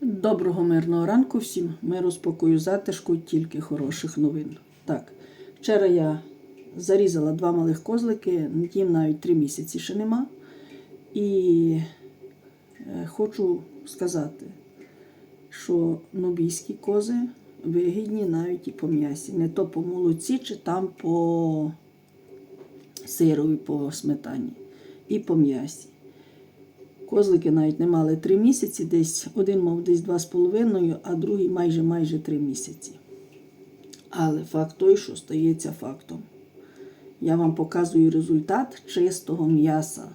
Доброго мирного ранку всім. Миру, спокою, затишку, тільки хороших новин. Так, вчора я зарізала два малих козлики, їм навіть три місяці ще нема. І е, хочу сказати, що нобійські кози вигідні навіть і по м'ясі. Не то по молоці, чи там по сирові, по сметані. І по м'ясі. Козлики навіть не мали три місяці, десь один мав десь два з половиною, а другий майже майже три місяці. Але факт той, що стається фактом. Я вам показую результат чистого м'яса.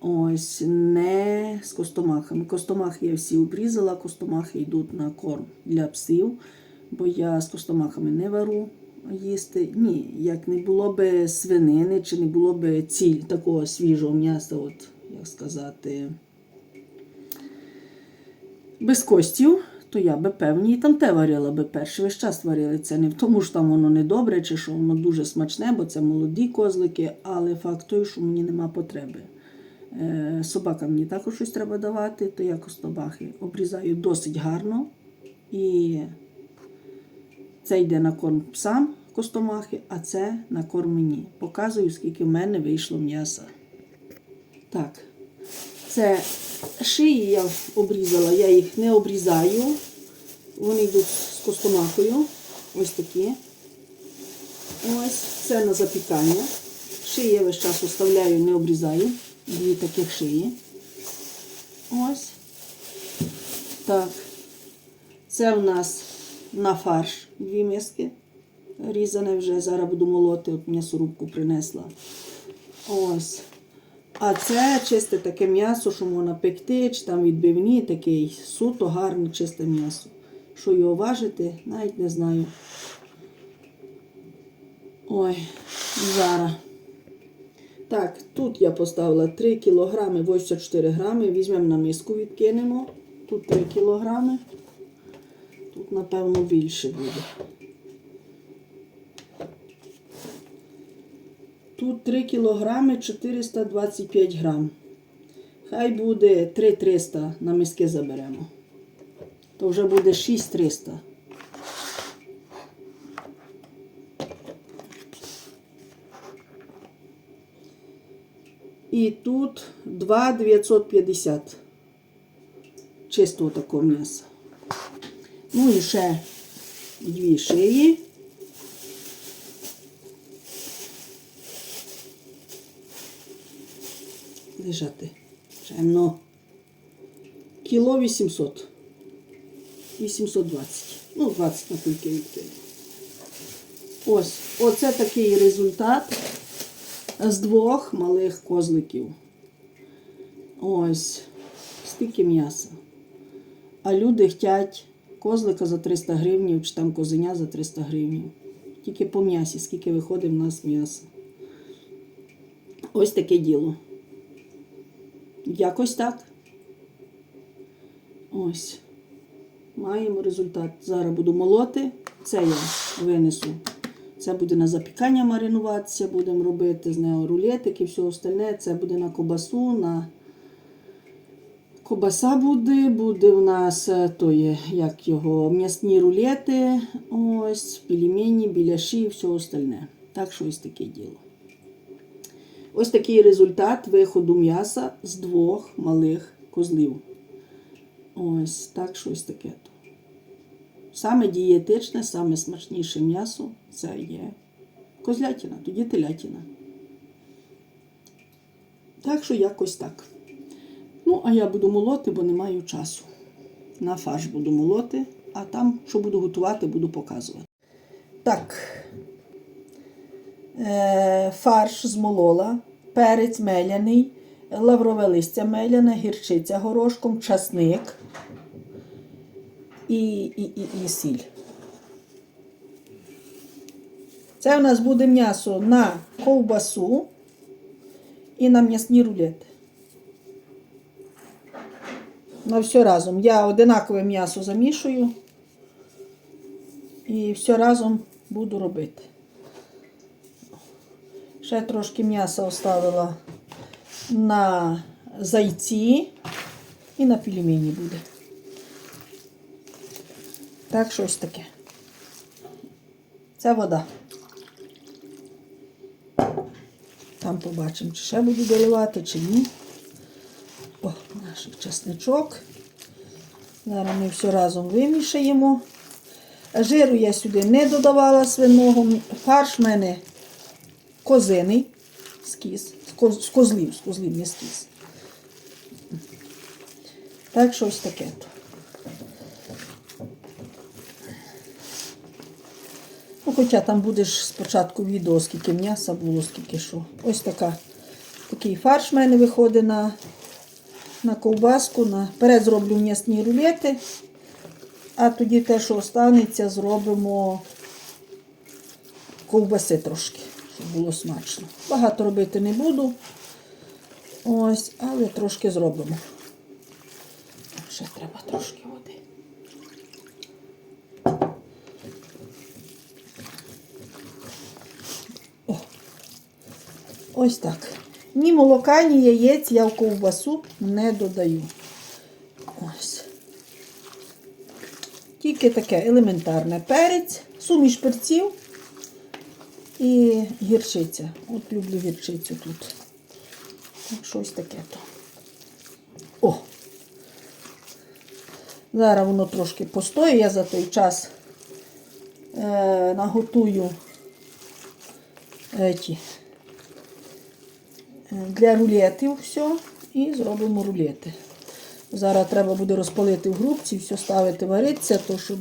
Ось не з костомахами. Костомахи я всі обрізала, костомахи йдуть на корм для псів, бо я з костомахами не вару їсти. Ні, як не було би свинини, чи не було би ціль такого свіжого м'яса, от, як сказати, без костів, то я би певні і там те варила би перше. Весь час варили це. Не в тому що там воно не добре, чи що воно дуже смачне, бо це молоді козлики, але факт той, що мені нема потреби. Е, Собакам мені також щось треба давати, то я костобахи обрізаю досить гарно. І це йде на корм псам костомахи, а це на корм мені. Показую, скільки в мене вийшло м'яса. Так, це шиї я обрізала, я їх не обрізаю. Вони йдуть з костомахою. Ось такі. Ось, це на запікання. Шиї я весь час оставляю, не обрізаю. Дві таких шиї. Ось. Так. Це у нас на фарш дві миски. Різане вже. Зараз буду молоти, от м'ясорубку принесла. Ось. А це чисте таке м'ясо, що можна пекти, чи там відбивні, такий суто, гарне, чисте м'ясо. Що його важити, навіть не знаю. Ой, зараз. Так, тут я поставила 3 кг 84 грами. Візьмемо на миску, відкинемо. Тут 3 кг. Тут, напевно, більше буде. Тут 3 кілограми 425 грам. Хай буде 3300 на миски заберемо. То вже буде 6300. І тут 2,950 чистого такого м'яса. Ну і ще дві шиї. Лежати. Чемно. Кіло 800. 820. Ну, 20 на кульки відкину. Ось, оце такий результат з двох малих козликів. Ось, стільки м'яса. А люди хочуть козлика за 300 гривень, чи там козеня за 300 гривень. Тільки по м'ясі, скільки виходить в нас м'яса. Ось таке діло. Якось так. Ось. Маємо результат. Зараз буду молоти. Це я винесу. Це буде на запікання маринуватися, будемо робити з нього рулетик і все остальне. Це буде на кобасу, на кобаса буде, буде у нас е, то є, як його, м'ясні рулети, ось, пельмені, біляші і все остальне. Так що ось таке діло. Ось такий результат виходу м'яса з двох малих козлів. Ось так щось таке. Саме дієтичне, саме смачніше м'ясо це є козлятина, тоді телятина. Так що якось так. Ну, а я буду молоти, бо не маю часу. На фарш буду молоти, а там, що буду готувати, буду показувати. Так, Е, фарш змолола, перець меляний, лаврове листя меляне, гірчиця горошком, часник і, і, і, і сіль. Це у нас буде м'ясо на ковбасу і на м'ясні рулети. На все разом. Я одинакове м'ясо замішую і все разом буду робити. Ще трошки м'яса оставила на зайці і на пельмені буде. Так, щось таке. Це вода. Там побачимо, чи ще буду доливати, чи ні. О, наш чесничок. Зараз ми все разом вимішаємо. Жиру я сюди не додавала свиного. Фарш в мене козиний з кіз. З козлів, з козлів, не з кіз. Так, щось таке. Ну, хоча там будеш спочатку відео, скільки м'яса було, скільки що. Ось така, такий фарш в мене виходить на, на ковбаску. Наперед зроблю м'ясні рулети, а тоді те, що останеться, зробимо ковбаси трошки, було смачно. Багато робити не буду. Ось, але трошки зробимо. Ще треба трошки води. О, ось так. Ні молока, ні яєць я в ковбасу не додаю. Ось. Тільки таке елементарне перець, суміш перців і гірчиця. От люблю гірчицю тут. Так, щось таке то. О! Зараз воно трошки постоє, я за той час е, наготую еті, е, для рулетів все і зробимо рулети. Зараз треба буде розпалити в грубці, все ставити варитися, то щоб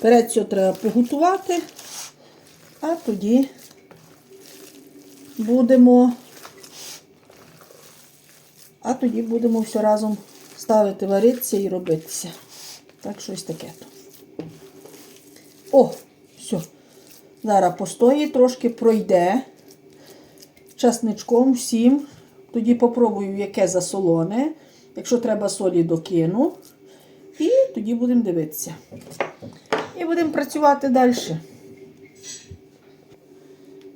перед все треба поготувати, а тоді будемо, а тоді будемо все разом ставити варитися і робитися. Так, щось таке. О, все. Зараз постоїть, трошки пройде часничком всім. Тоді попробую, яке засолоне. Якщо треба солі, докину. І тоді будемо дивитися. І будемо працювати далі.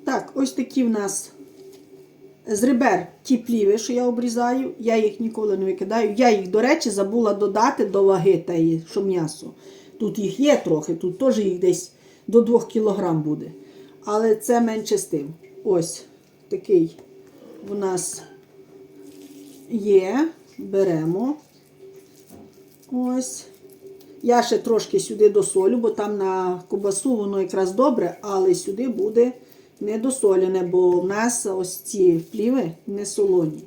Так, ось такі в нас з ребер ті пліви, що я обрізаю. Я їх ніколи не викидаю. Я їх, до речі, забула додати до ваги тієї, що м'ясо. Тут їх є трохи, тут теж їх десь до 2 кг буде. Але це менше з тим. Ось такий в нас є. Беремо. Ось. Я ще трошки сюди досолю, бо там на кубасу воно якраз добре, але сюди буде недосолене, бо в нас ось ці пліви не солоні.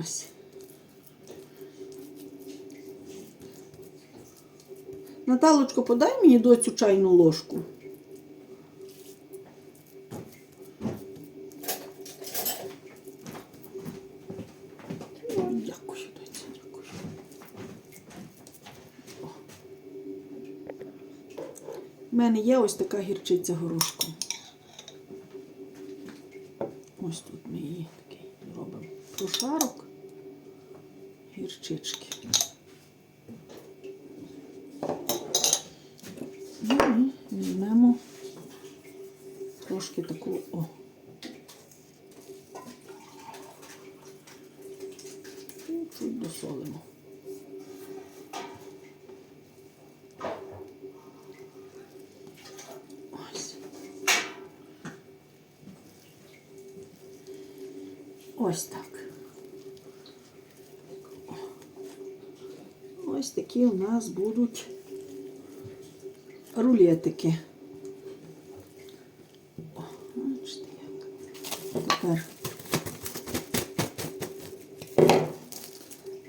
Ось. Наталочко, подай мені доцю чайну ложку. У мене є ось така гірчиця горошком. Ось тут ми її такий робимо прошарок гірчички. Ну і візьмемо трошки таку о. І чуть досолимо. Ось. Ось так. Ось такі у нас будуть рулетики. О, як. Тепер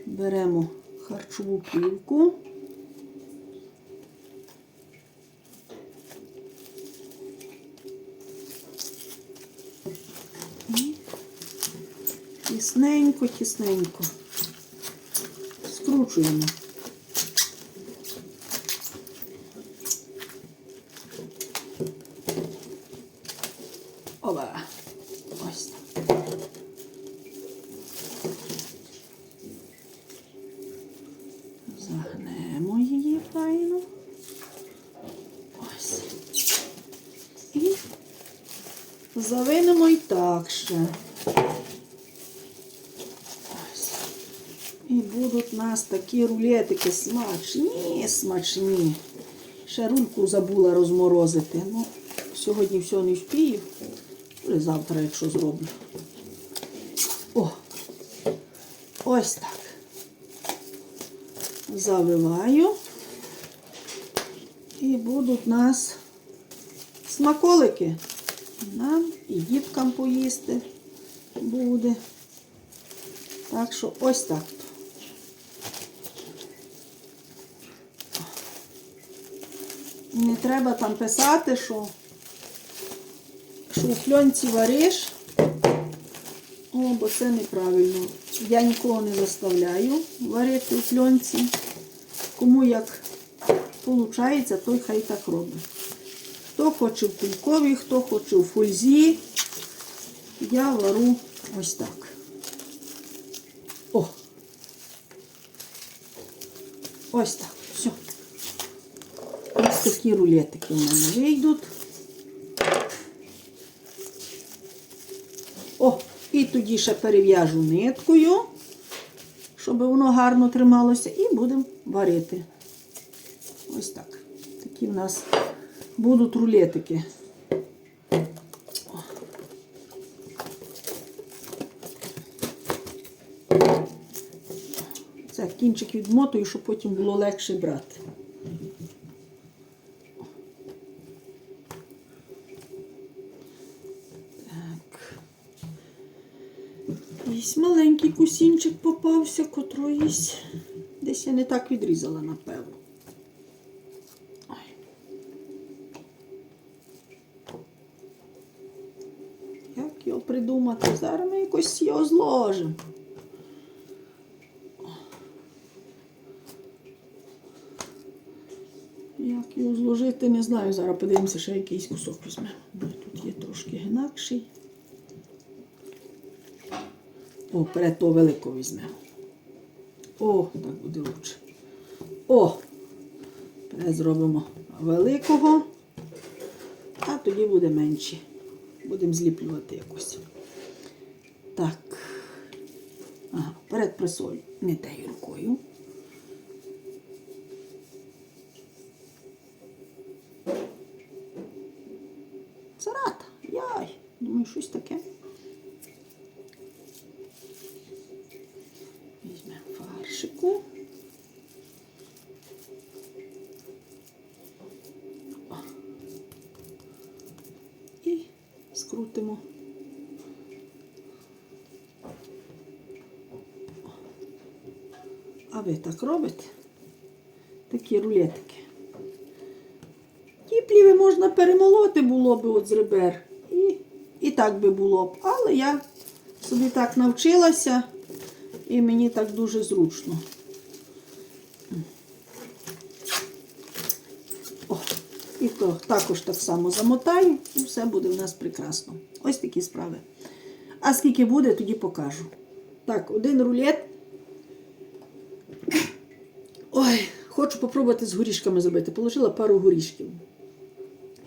беремо харчову плівку. І Тісненько, тісненько. Скручуємо. Оба. Ось. Загнемо її файно. Ось. І завинемо і так ще. У нас такі рулетики смачні, смачні. Ще рульку забула розморозити. Ну, сьогодні все не вспію. Але завтра, якщо зроблю. О! Ось так. Завиваю. І будуть у нас смаколики. Нам і діткам поїсти буде. Так що ось так. Не треба там писати, що, що у фльонці вариш. О, бо це неправильно. Я нікого не заставляю варити у фльонці. Кому як виходить, той хай так робить. Хто хоче в кульковій, хто хоче в фользі. Я вару ось так. О! Ось так. Такі рулетики в мене вийдуть. О, і тоді ще перев'яжу ниткою, щоб воно гарно трималося, і будемо варити. Ось так. Такі в нас будуть рулетики. Це кінчик відмотую, щоб потім було легше брати. Ось маленький кусінчик попався, котроїсь. Десь я не так відрізала, напевно. Як його придумати? Зараз ми якось його зложимо. Як його зложити, не знаю. Зараз подивимося, ще якийсь кусок візьмемо. Тут є трошки інакший. О, перед того великого візьмемо. О, так буде лучше. О! Перед зробимо великого, а тоді буде менший. Будемо зліплювати якось. Так. Ага, перед присолю не тею рукою. Царата. Яй. Думаю, щось таке. Фаршику. І скрутимо. А ви так робите? Такі рулетики. Ті пліви можна перемолоти було б от з ребер. І, і так би було б. Але я собі так навчилася і мені так дуже зручно. О, і то також так само замотаю, і все буде в нас прекрасно. Ось такі справи. А скільки буде, тоді покажу. Так, один рулет. Ой, хочу попробувати з горішками зробити. Положила пару горішків.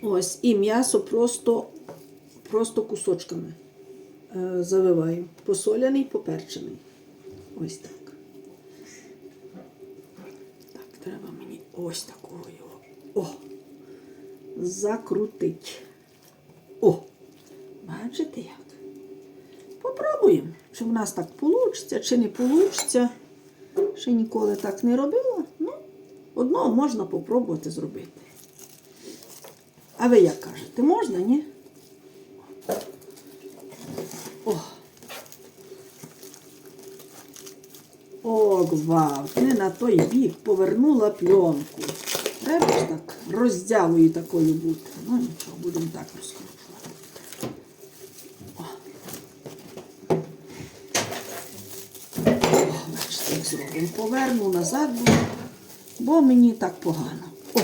Ось, і м'ясо просто, просто кусочками е, завиваю. Посоляний, поперчений. Ось так. Так, треба мені ось такого його. О! Закрутить. О! Бачите як? Попробуємо, чи в нас так вийде, чи не вийде. Ще ніколи так не робила. Ну, одного можна попробувати зробити. А ви як кажете, можна, ні? О! О, не на той бік повернула пленку. Треба ж так роздявою такою бути. Ну нічого, будемо так розкручувати. Зробимо. Поверну назад, бо мені так погано. О!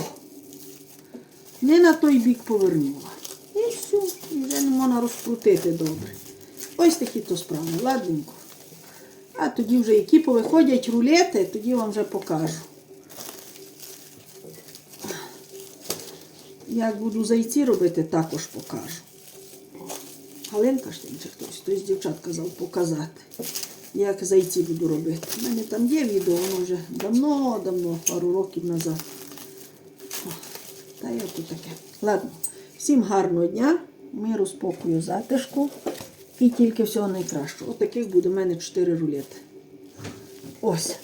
Не на той бік повернула. І все, і вже не можна розкрутити добре. Ось такі то справи, ладненько. А тоді вже які повиходять рулети, тоді вам вже покажу. Як буду зайці робити, також покажу. Галинка ж там чи хтось, хтось дівчат казав показати. як зайці буду робити. У мене там є відео, воно вже давно-давно, пару років назад. О, Та я тут таке. Ладно, всім гарного дня, миру, спокою, затишку і тільки всього найкращого. От буде в мене 4 рулети. Ось.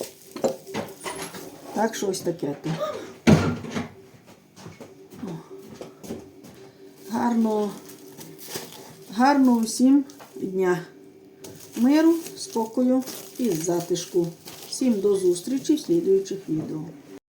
Так що ось таке. то. О. Гарного, гарного всім дня. Миру, спокою і затишку. Всім до зустрічі в слідуючих відео.